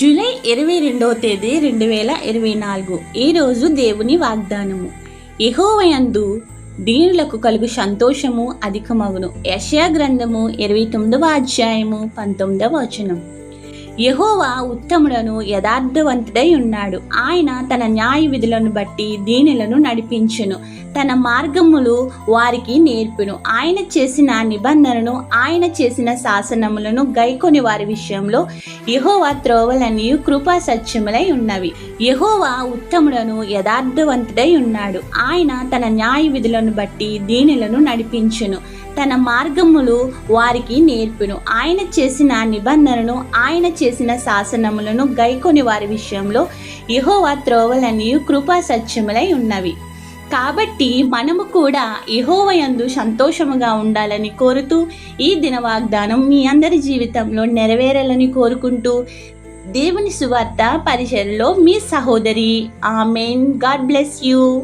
July ఇరవై రెండవ తేదీ రెండు వేల ఇరవై నాలుగు. ఈరోజు దేవుని వాగ్దానము. ఇహోవయందు దీనులకు కలుగు సంతోషము అధికమగును. యశయా గ్రంథము ఇరవై తొమ్మిదవ అధ్యాయము పంతొమ్మిదవ వచనం. యహోవా ఉత్తముడను యథార్థవంతుడై ఉన్నాడు. ఆయన తన న్యాయ విధులను బట్టి దీనులను నడిపించును. తన మార్గములు వారికి నేర్పును. ఆయన చేసిన నిబంధనను ఆయన చేసిన శాసనములను గైకొని వారి విషయంలో యహోవా త్రోవలన్నీ కృపా సత్యములై ఉన్నవి. యహోవా ఉత్తముడను యథార్థవంతుడై ఉన్నాడు. ఆయన తన న్యాయ విధులను బట్టి దీనులను నడిపించును. తన మార్గములు వారికి నేర్పును. ఆయన చేసిన నిబంధనను ఆయన చేసిన శాసనములను గైకొని వారి విషయంలో యహోవా త్రోవలన్నీ కృపా సత్యములై ఉన్నవి. కాబట్టి మనము కూడా యెహోవయందు సంతోషముగా ఉండాలని కోరుతూ ఈ దిన వాగ్దానం మీ అందరి జీవితంలో నెరవేరాలని కోరుకుంటూ దేవుని సువార్త పరిచయంలో మీ సహోదరి. ఆమెన్. God bless you.